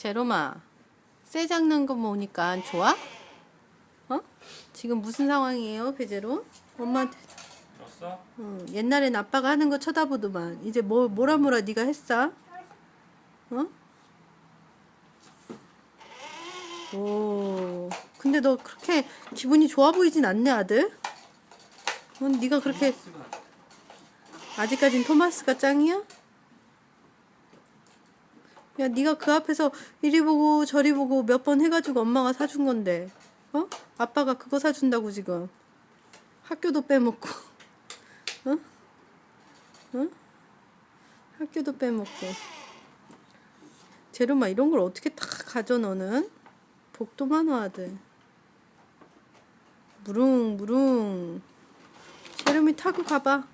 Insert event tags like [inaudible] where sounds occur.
제로마, 새 장난감 오니까 좋아? 어? 지금 무슨 상황이에요, 배제로? 엄마한테 줬어? 어, 옛날엔 아빠가 하는 거 쳐다보더만 이제 뭐 뭐라 뭐라 네가 했어? 어? 오, 근데 너 그렇게 기분이 좋아 보이진 않네 아들. 어, 네가 그렇게 아직까진 토마스가 짱이야? 야, 네가 그 앞에서 이리 보고 저리 보고 몇 번 해가지고 엄마가 사준 건데, 어? 아빠가 그거 사준다고 지금 학교도 빼먹고. [laughs] 어? 어? 학교도 빼먹고. 제로마 이런 걸 어떻게 다 가져 너는? 복도 많아 아들. 무릉 무릉. 제롬이 타고 가봐.